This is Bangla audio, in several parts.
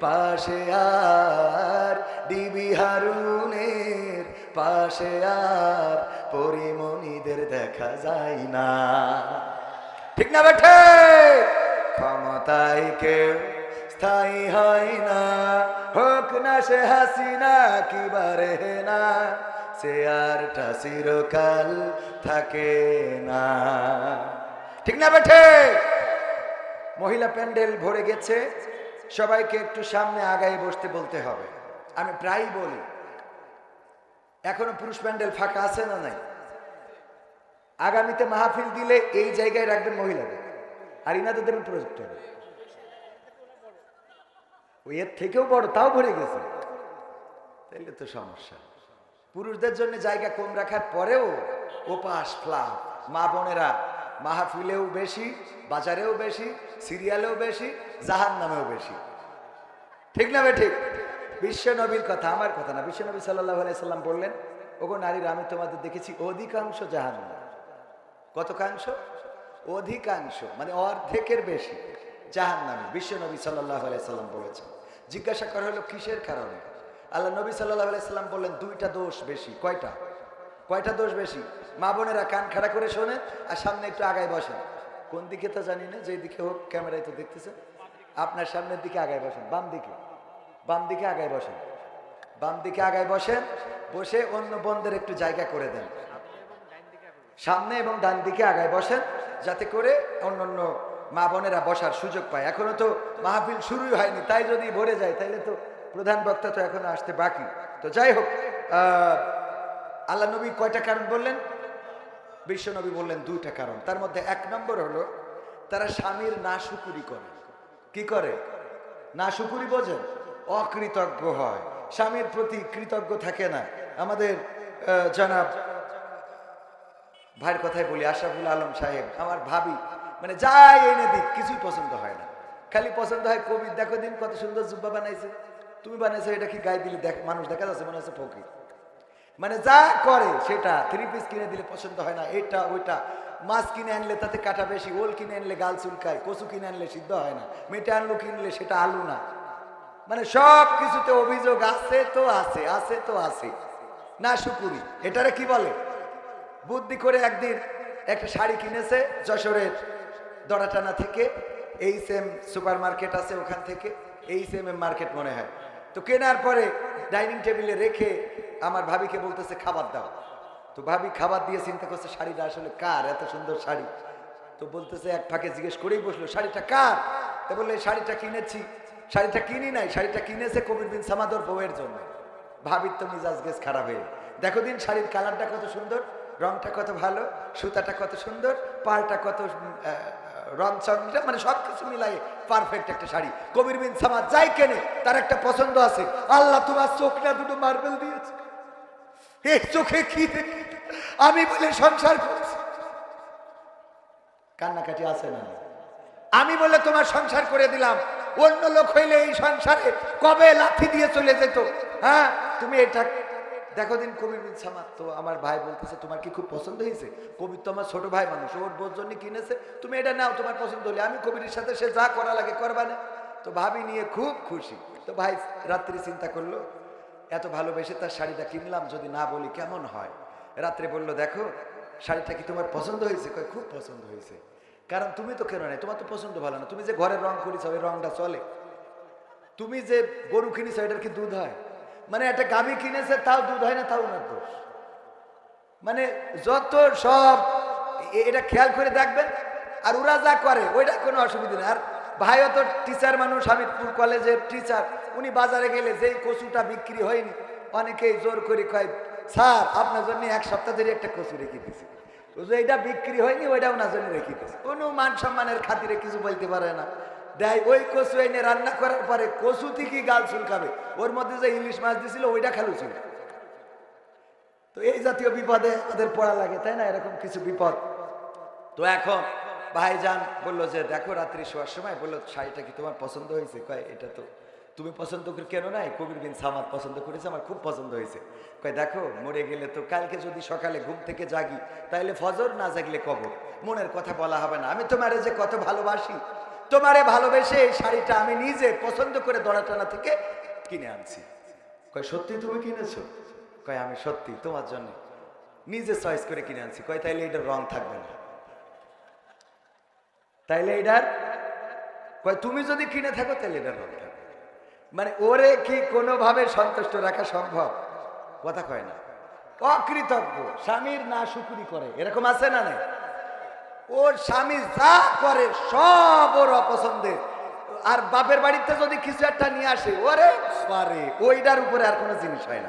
পাশে আর দিবি হারুনের পাশে আর পরিমণিদের দেখা যায় না। ঠিক না বেঠে? ক্ষমতায় কেউ স্থায়ী হয় না। হোক না সে হাসিনা, কি বারে না। সে আর চিরকাল থাকে না। ঠিক না বেঠে? মহিলা প্যান্ডেল ভরে গেছে। সবাইকে একটু সামনে আগায় বসতে বলতে হবে। আমি প্রায়ই বলি, এখনও পুরুষ প্যান্ডেল ফাঁকা আছে না নাই? আগামীতে মাহফিল দিলে এই জায়গায় রাখবেন মহিলাদের, আর ইনাদের দেবেন প্রজেক্টর। এর থেকেও বড়, তাও ভরে গেছে। তাইলে তো সমস্যা। পুরুষদের জন্য জায়গা কম রাখার পরেও ওপাশ, ফ্লাপ, মা বোনেরা মাহফিলেও বেশি, বাজারেও বেশি, সিরিয়ালেও বেশি জাহান নামেও বেশি। ঠিক না ঠিক? বিশ্ব নবীর কথা, আমার কথা না। বিশ্ব নবী সাল্লাহ সাল্লাম বললেন, ওগো নারীরা, আমি তোমাদের দেখেছি অধিকাংশ জাহান কতকাংশ? অধিকাংশ মানে অর্ধেকের বেশি জাহান নামে বিশ্ব নবী সাল্লাহ সাল্লাম বলেছেন। জিজ্ঞাসা করা হলো, কিসের কারণে? আল্লাহ নবী সাল্লাহ আলাইসাল্লাম বললেন, দুইটা দোষ বেশি, কয়টা? কয়টা দোষ বেশি? মা বোনেরা কান খাড়া করে শোনে আর সামনে একটু আগায় বসেন। কোন দিকে তো জানি না, যেই দিকে হোক ক্যামেরায় তো দেখতেছেন। আপনার সামনের দিকে আগায় বসেন, বাম দিকে। বাম দিকে আগায় বসেন। বাম দিকে আগায় বসেন, বসে অন্য বন্ধের একটু জায়গা করে দেন। সামনে এবং ডান দিকে আগায় বসেন, যাতে করে অন্য অন্য মা বোনেরা বসার সুযোগ পায়। এখনও তো মাহফিল শুরুই হয়নি, তাই যদি ভরে যায়, তাইলে তো প্রধান বক্তা তো এখনও আসতে বাকি। তো যাই হোক আল্লাহ নবী কয়টা কারণ বললেন? বিশ্ব নবী বললেন দুইটা কারণ। তার মধ্যে এক নম্বর হলো, তারা স্বামীর না শুকুরি করে। কি করে? না শুকুরি বোঝেন অকৃতজ্ঞ হয়। স্বামীর প্রতি কৃতজ্ঞ থাকে না। আমাদের জনাব, ভাইয়ের কথাই বলি, আশরাফুল আলম সাহেব, আমার ভাবি মানে যাই এনে দিক, কিছুই পছন্দ হয় না। খালি পছন্দ হয় কবির, দেখো দিন কত সুন্দর জুব্বা বানাইছে। তুমি বানাইছো, এটা কি গায়ে দিলে দেখ, মানুষ দেখা যাচ্ছে মনে হচ্ছে ফকির। মানে যা করে সেটা থ্রি পিস কিনে দিলে পছন্দ হয় না, এটা, ওইটা। মাছ কিনে আনলে তাতে কাটা বেশি, ওল কিনে আনলে গাল চুলকায়, কচু কিনে আনলে সিদ্ধ হয় না। মেটে আনলো কিনলে সেটা আলু না। মানে সব কিছুতে অভিযোগ আছে তো আছে আছে তো আছে। না শুকুরি এটারে কি বলে? বুদ্ধি করে একদিন একটা শাড়ি কিনেছে যশোরের দড়াটানা থেকে, এই সেম সুপার মার্কেট আছে ওখান থেকে, এই সেম মার্কেট মনে হয়। তো কেনার পরে ডাইনিং টেবিলে রেখে আমার ভাবিকে বলতেছে, খাবার দাও। তো ভাবি খাবার দিয়ে চিন্তা করছে, শাড়িটা আসলে কার? এত সুন্দর শাড়ি। তো বলতেছে, এক ফাঁকে জিজ্ঞেস করেই বসল, শাড়িটা কার? তো বললে শাড়িটা কিনেছি। শাড়িটা কিনি নাই, শাড়িটা কিনেছে কবির বিন সামাদর বউয়ের জন্য। ভাবির তো মিজাজ গেছ খারাপ হয়ে দেখো দিন, শাড়ির কালারটা কত সুন্দর, রংটা কত ভালো, সুতাটা কত সুন্দর পাড়টা কত রং মানে সব কিছু মিলাই পারফেক্ট একটা শাড়ি। কবির বিন সামাদ যাই কেনে, তার একটা পছন্দ আছে। আল্লাহ তোমার চোখ না দুটো মার্বেল দিয়েছে। এই চোখে কি আমি বলে সংসার করছি। কান্নাকাটি আছে না? আমি বলে তোমার সংসার করে দিলাম। অন্য লোক হইলে এই সংসারে কবে লাথি দিয়ে চলে যেত? হ্যাঁ তুমি এটা দেখো দিন কবির বিন সামাদ, তো আমার ভাই বলতেছে, তোমার কি খুব পছন্দ হয়েছে? কবির তো আমার ছোট ভাই মানুষ, ওর বোর জন্য কিনেছে। তুমি এটা নাও, তোমার পছন্দ হলে আমি কবির সাথে সে যা করা লাগে করবা না। তো ভাবি নিয়ে খুব খুশি। তো ভাই রাত্রি চিন্তা করল, এত ভালোবেসে তার শাড়িটা কিনলাম, যদি না বলি কেমন হয়? রাত্রে বলল, দেখো, শাড়িটা কি তোমার পছন্দ হয়েছে? কয়, খুব পছন্দ হয়েছে। কারণ তুমি তো কেন নাই, তোমার তো পছন্দ ভালো না। তুমি যে ঘরের রং করিস ওই রংটা চলে। তুমি যে গরু কিনেছ, এটার কি দুধ হয়? মানে একটা গাভী কিনেছে, তাও দুধ হয় না, তাও ওনার দোষ। মানে যত সব এটা খেয়াল করে দেখবেন, আর ওরা যা করে, ওইটা কোনো অসুবিধা নেই। আর ভাইও তো টিচার মানুষ হামিদপুর কলেজের টিচার উনি বাজারে গেলে যেই কচুটা বিক্রি হয়নি, অনেকেই জোর করে কয়, স্যার, আপনার জন্য এক সপ্তাহ ধরে একটা কচু রেখে যে এটা বিক্রি হয়নি, ওইটা ওনার জন্য রেখে দিয়েছে। কোনো মান সম্মানের খাতিরে কিছু বলতে পারে না। দেয় ওই কচু এনে রান্না করার পরে কচু থেকে গাল চুলকাবে। ওর মধ্যে যে ইলিশ মাছ দিছিল, ওইটা খেলো ছিল তো এই জাতীয় বিপদে ওদের পড়া লাগে, তাই না? এরকম কিছু বিপদ। তো এখন ভাইজান বলল যে, দেখো, রাত্রি শোয়ার সময়। বলল, শাড়িটা কি তোমার পছন্দ হয়েছে? কয়, এটা তো তুমি পছন্দ করে কেন নাই? কবির বিন সামাদ পছন্দ করেছে, আমার খুব পছন্দ হয়েছে। কয়, দেখো, মরে গেলে তো কালকে যদি সকালে ঘুম থেকে জাগি, তাইলে ফজর না জাগলে কবর। মনের কথা বলা হবে না। আমি তোমারে যে কত ভালোবাসি। তোমারে ভালোবেসে এই শাড়িটা আমি নিজে পছন্দ করে দড়াটানা থেকে কিনে আনছি। কয়, সত্যি তুমি কিনেছো? কয়, আমি সত্যি, তোমার জন্য। নিজে চয়েস করে কিনে আনছি। কয়, তাইলে এটার রং থাকবে না। তাইলে এটার, কয়, তুমি যদি কিনে থাকো তাহলে এটার রং থাকবে। মানে ওরে কি কোনোভাবে সন্তুষ্ট রাখা সম্ভব? কথা কয় না। অকৃতজ্ঞ, স্বামীর না শুকুরি করে। এরকম আছে না নাই? ওর স্বামী যা করে সব ওর অপছন্দের। আর বাপের বাড়িতে যদি কিছু একটা নিয়ে আসে, ওরে পারে ওইটার উপরে আর কোনো জিনিস হয় না।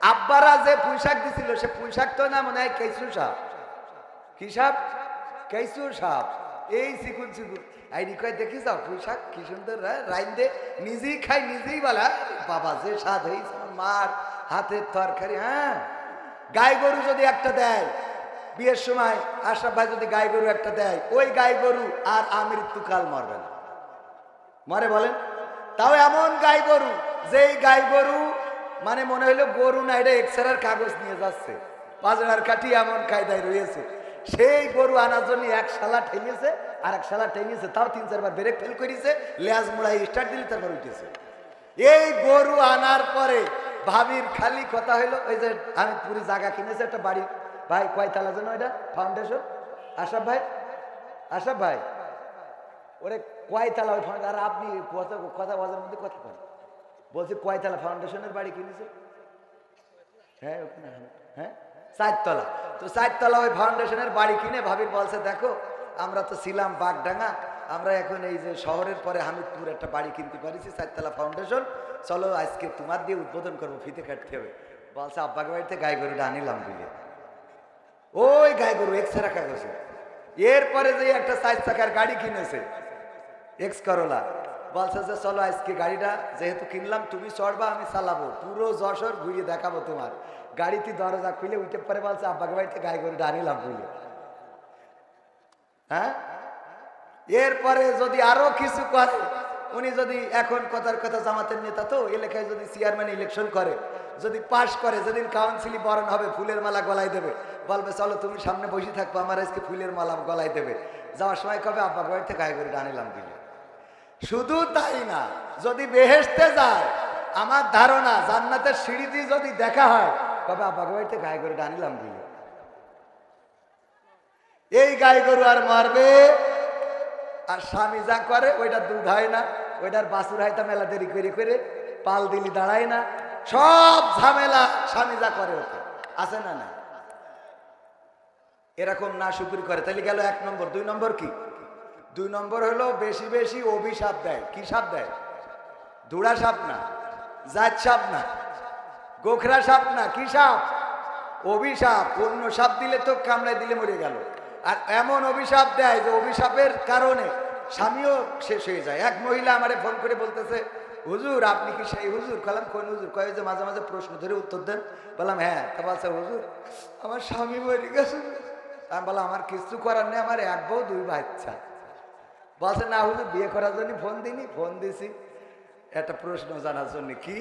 আব্বারা যে পুঁইশাক দিছিল, সে পুঁইশাক তো না মনে হয় কেঁচু সাপ? কি সাপ? কেঁচু সাপ। এই চিকুন চিকুন আইনি কয় দেখি যাও, পুঁইশাক কি সুন্দর রা- রাইন দে। নিজেই খাই, নিজেই বলা বাবা, যে স্বাদ হয়েছে মার হাতের তরকারি হ্যাঁ? গাই গরু যদি একটা দেয় বিয়ের সময় আশরাফ ভাই যদি গাই গরু একটা দেয়, ওই গাই গরু আর আমৃত্যুকাল মরবে না। মরে বলেন? তাও এমন গাই গরু, যেই গাই গরু মানে মনে হইল গরু না, এটা এক্সরার কাগজ নিয়ে যাচ্ছে। পাজরার কাঠি এমন কায়দায় রয়েছে। সেই গরু আনার জন্য এক শালা ঠেঙেছে আর এক শালা ঠেঙেছে, তাও তিন চারবার ব্রেক ফেল করেছে লেজ মোড়াই স্টার্ট দিলে তারপর উঠেছে। এই গরু আনার পরে ভাবির খালি কথা হইল, ওই যে আমি পুরি জায়গা কিনেছে, একটা বাড়ি ভাই কয়তলা যেন এটা? ফাউন্ডেশন আশরাফ ভাই? আশরাফ ভাই? ওরে কয়তলা ওই ফাউন্ডেশন আর আপনি কথা কথা বাজার মধ্যে কথা বলেন। বলছি কয়তলা ফাউন্ডেশনের বাড়ি কিনেছে হ্যাঁ হ্যাঁ? চারতলা। তো চারতলা ওই ফাউন্ডেশনের বাড়ি কিনে ভাবির বলছে, দেখো, আমরা তো ছিলাম বাগডাঙ্গা। আমরা এখন এই যে শহরের পরে হামিদপুর একটা বাড়ি কিনতে পারিছি, চারতলা ফাউন্ডেশন চলো আজকে তোমার দিয়ে উদ্বোধন করব, ফিতে কাটতে হবে। বলছে, আব্বাকে বাড়িতে গাই গরুটা আনিলাম বুঝলে। ওই গাই গরু এক্সরা কাগজে এরপরে যে একটা চার চাকার গাড়ি কিনেছে এক্স করোলা বলছে যে, চলো আজকে গাড়িটা যেহেতু কিনলাম, তুমি চড়বা, আমি চালাবো। পুরো যশোর ঘুরিয়ে দেখাবো তোমার। গাড়িতে দরজা খুলে উঠে পরে বলছে, আব্বাকে বাড়িতে গাই গরুটা আনিলাম বুঝলে হ্যাঁ? এরপরে যদি আরও কিছু করে, উনি যদি এখন কথার কথা জামাতের নেতা তো এলাকায় যদি চেয়ারম্যান ইলেকশন করে, যদি পাশ করে, যেদিন কাউন্সিলি বরণ হবে, ফুলের মালা গলায় দেবে বলবে, চলো তুমি সামনে বসে থাকব আমার আজকে ফুলের মালা গলায় দেবে। যাওয়ার সময় কবে, আব্বা বাড়ি থেকে গায়ে করে আনিলাম দিলে। শুধু তাই না, যদি বেহেসতে যায়, আমার ধারণা জান্নাতের সিঁড়ি দিয়ে যদি দেখা হয়, কবে, আব্বা বাড়িতে গায়ে করে আনিলাম দিলে। এই গাই গরু আর মারবে, আর স্বামী যা করে, ওইটা দুধ হয় না, ওইটার বাসুর হয়তো মেলা দেরি করে করে, পাল দিলি দাঁড়ায় না, সব ঝামেলা স্বামী যা করে ওকে আছে না না এরকম না শুকুরি করে। তাহলে গেল এক নম্বর, দুই নম্বর কি? দুই নম্বর হলো বেশি বেশি অভিশাপ দেয়। কি সাপ দেয়? ধুড়া সাপ না, জাত সাপ না, গোখরা সাপ না, কি সাপ? অভিশাপ, অন্য সাপ দিলে তো কামড়ায় দিলে মরে গেল। আর এমন অভিশাপ দেয় যে অভিশাপের কারণে স্বামীও শেষ হয়ে যায়। এক মহিলা আমারে ফোন করে বলতেছে, হুজুর, আপনি কি সেই হুজুর? কলাম কোন হুজুর? কয়ে যে মাঝে মাঝে প্রশ্ন ধরে উত্তর দেন। বললাম হ্যাঁ। তা বলছে, হুজুর, আমার স্বামী মরে গেছে। আমি বললাম, আমার কিছু করার নেই, আমার এক বউ, দুই বাচ্চা। বলছে, না হুজুর, বিয়ে করার জন্য ফোন দিনি ফোন দিছি। একটা প্রশ্ন জানার জন্য, কি?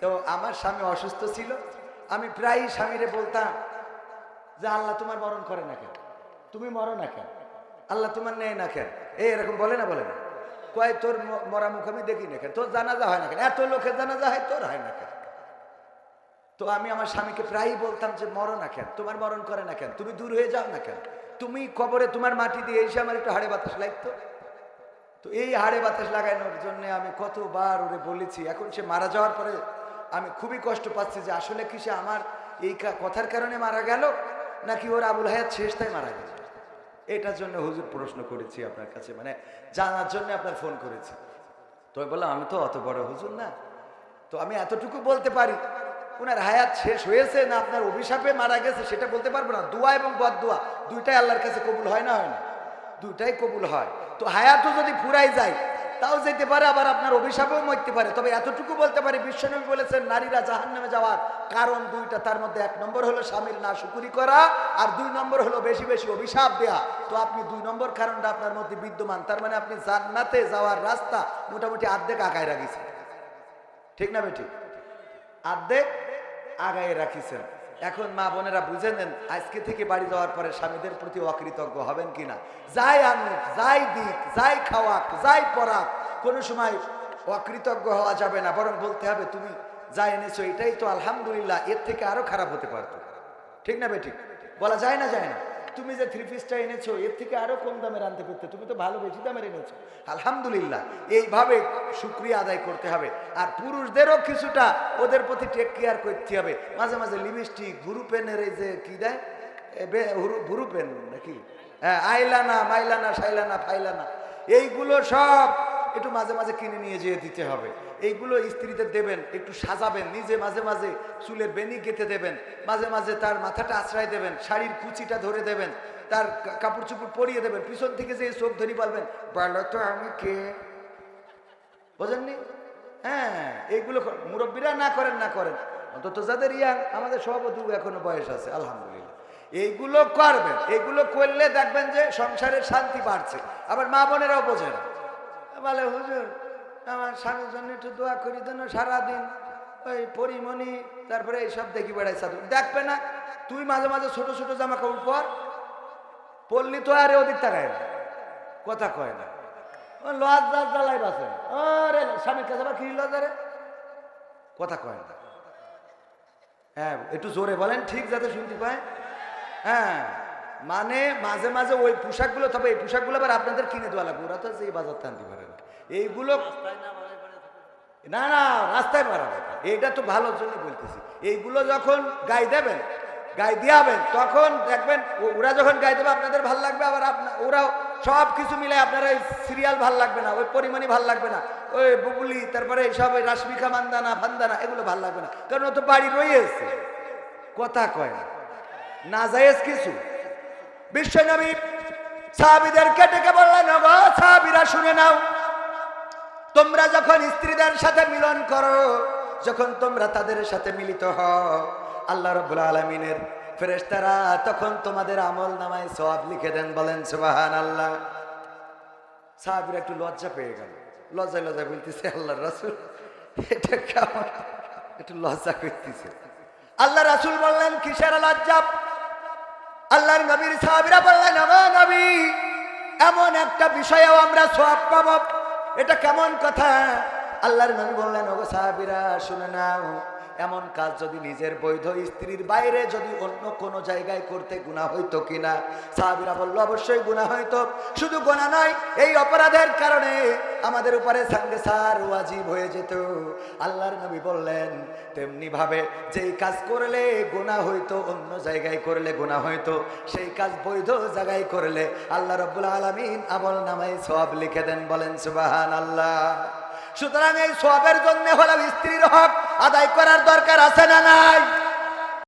তো আমার স্বামী অসুস্থ ছিল, আমি প্রায়ই স্বামীরে বলতাম যে, আল্লাহ তোমার মরণ করে না কেন? তুমি মরো না কেন? আল্লাহ তোমার নেয় না কেন? এই এরকম বলে না বলে না। কয়, তোর মরা মুখ আমি দেখি না কেন? তোর জানাজা হয় না কেন? এত লোকের জানাজা হয়, তোর হয় না কেন? তো আমি আমার স্বামীকে প্রায়ই বলতাম যে, মরো না কেন? তোমার মরণ করে না কেন? তুমি দূর হয়ে যাও না কেন? তুমি কবরে তোমার মাটি দিয়ে এসে আমার একটু হাড়ে বাতাস লাগতো তো এই হাড়ে বাতাস লাগানোর জন্য আমি কতবার ওরে বলেছি। এখন সে মারা যাওয়ার পরে আমি খুবই কষ্ট পাচ্ছি যে, আসলে কি সে আমার এই কথার কারণে মারা গেল, নাকি ওর আবুল হায়াত শেষটাই মারা গেল? এটার জন্য হুজুর প্রশ্ন করেছি আপনার কাছে মানে জানার জন্য আপনার ফোন করেছি। তো বললাম, আমি তো অত বড় হুজুর না। তো আমি এতটুকু বলতে পারি ওনার হায়াত শেষ হয়েছে না আপনার অভিশাপে মারা গেছে সেটা বলতে পারব না। দোয়া এবং বদ দোয়া দুইটাই আল্লাহর কাছে কবুল হয় না হয় না? দুইটাই কবুল হয়। তো হায়াতও যদি ফুরাই যায়, তাও যেতে পারে, আবার আপনার অভিশাপেও মরতে পারে। তবে এতটুকু বলতে পারি বিশ্বনবী বলেছেন, নারীরা জাহান নামে যাওয়ার কারণ দুইটা, তার মধ্যে এক নম্বর হলো স্বামীর না শুকুরি করা, আর দুই নম্বর হলো বেশি বেশি অভিশাপ দেয়া। তো আপনি দুই নম্বর কারণটা আপনার মধ্যে বিদ্যমান, তার মানে আপনি জান্নাতে যাওয়ার রাস্তা মোটামুটি আর্ধেক আগায় রাখিছেন। ঠিক না বেটি? আর্ধেক আগায় রাখিছেন। এখন মা বোনেরা বুঝে নেন, আজকে থেকে বাড়ি যাওয়ার পরে স্বামীদের প্রতি অকৃতজ্ঞ হবেন কিনা। যাই আনুক, যাই দিক, যাই খাওয়াক, যাই পড়াক, কোনো সময় অকৃতজ্ঞ হওয়া যাবে না, বরং বলতে হবে, তুমি যা এনেছো, এটাই তো আলহামদুলিল্লাহ, এর থেকে আরও খারাপ হতে পারতো। ঠিক না বেটি বলা যায় না যায় না। তুমি যে থ্রি পিসটা এনেছো, এর থেকে আরও কম দামের আনতে পারতে, তুমি তো ভালো বেশি দামের এনেছো। আলহামদুলিল্লাহ, এইভাবে শুক্রিয়া আদায় করতে হবে। আর পুরুষদেরও কিছুটা ওদের প্রতি টেক কেয়ার করতে হবে। মাঝে মাঝে লিপস্টিক গুরু পেনের এই যে কি দেয়? এ, বে- হুরু- গুরু পেন নাকি? হ্যাঁ আইলানা, মাইলানা, সাইলানা, ফাইলানা, এইগুলো সব একটু মাঝে মাঝে কিনে নিয়ে যেয়ে দিতে হবে। এইগুলো স্ত্রীদের দেবেন, একটু সাজাবেন, নিজে মাঝে মাঝে চুলের বেনি গেঁথে দেবেন, মাঝে মাঝে তার মাথাটা আশ্রয় দেবেন, শাড়ির কুচিটা ধরে দেবেন, তার কাপড় চুপড় পরিয়ে দেবেন, পিছন থেকে যে চোখ ধরি পারবেন বলো তো আমি কে বোঝেননি? হ্যাঁ এইগুলো মুরব্বীরা না করেন না করেন। অন্তত যাদের ইয়াং, আমাদের সভাপতি এখনও বয়স আছে, আলহামদুলিল্লাহ। এইগুলো করবেন, এইগুলো করলে দেখবেন যে সংসারের শান্তি বাড়ছে। আবার মা বোনেরাও বোঝে না বলে, হুজুর, আমার স্বামীর জন্য একটু দোয়া করি দেন সারাদিন ওই পরিমণি, তারপরে এইসব দেখি বেড়াই সাধু দেখবে না, তুই মাঝে মাঝে ছোট ছোট জামা কাপড় পর পড়লি তো আরে ওদিক তাকায় না, কথা কয় না। ও লজ লজ জ্বালাই বাসে। আরে স্বামীর কাছে আবার কি লজ রে? কথা কয় না। হ্যাঁ একটু জোরে বলেন, ঠিক যাতে শুনতে পায়। হ্যাঁ মানে মাঝে মাঝে ওই পোশাকগুলো, তবে এই পোশাকগুলো আবার আপনাদের কিনে দেওয়া লাগবে, ওরা তো সেই বাজার টানতে পারে এইগুলো না না, রাস্তায় মারাবে এইটা তো ভালোর জন্য বলতেছি। এইগুলো যখন গাই দেবেন, গাই দিয়াবেন, তখন দেখবেন ওরা যখন গাই দেবে, আপনাদের ভালো লাগবে, আবার আপনার ওরাও সব কিছু মিলে আপনার ওই সিরিয়াল ভালো লাগবে না, ওই পরিমাণই ভালো লাগবে না, ওই বুবুলি, তারপরে সব ওই রাশমিকা মান্দানা, ফান্দানা, এগুলো ভালো লাগবে না। কারণ ও তো বাড়ি রয়েছে কথা কয় না। না যায়জ কিছু। বিশ্বনবী সাহাবিদেরকে ডেকে বললেন গো সাহাবিরা শুনে নাও। তোমরা যখন স্ত্রীদের সাথে মিলন করো, যখন তোমরা তাদের সাথে মিলিত হও, আল্লাহ রব্বুল আলমিনের ফেরেস্তারা তখন তোমাদের আমল নামায় সব লিখে দেন, বলেন সুবাহান আল্লাহ সাহাবিরা একটু লজ্জা পেয়ে গেল। লজ্জায় লজ্জা বলতেছে, আল্লাহ রাসুল, এটা কেমন? একটু লজ্জা করতেছে। আল্লাহ রাসুল বললেন, কিসের লজ্জা? আল্লাহর নবীর সাহাবিরা বললেন "ও নবী, এমন একটা বিষয়েও আমরা সব পাব। এটা কেমন কথা? আল্লাহর নবী বললেন ওগো সাহাবিরা শুনে নাও। এমন কাজ যদি নিজের বৈধ স্ত্রীর বাইরে যদি অন্য কোনো জায়গায় করতে গুণা হইতো কিনা? সাহাবিরা বলল, অবশ্যই গুণা হইতো। শুধু গুণা নয়, এই অপরাধের কারণে আমাদের উপরে সঙ্গে সার ওয়াজিব হয়ে যেত। আল্লাহর নবী বললেন, তেমনি ভাবে যেই কাজ করলে গুণা হইতো, অন্য জায়গায় করলে গুণা হইতো, সেই কাজ বৈধ জায়গায় করলে আল্লাহ রব্বুল আলমিন আমল নামাই সব লিখে দেন বলেন সুবাহান আল্লাহ সুতরাং এই সবের জন্য হলাম স্ত্রীর হক আদায় করার দরকার আছে না নাই?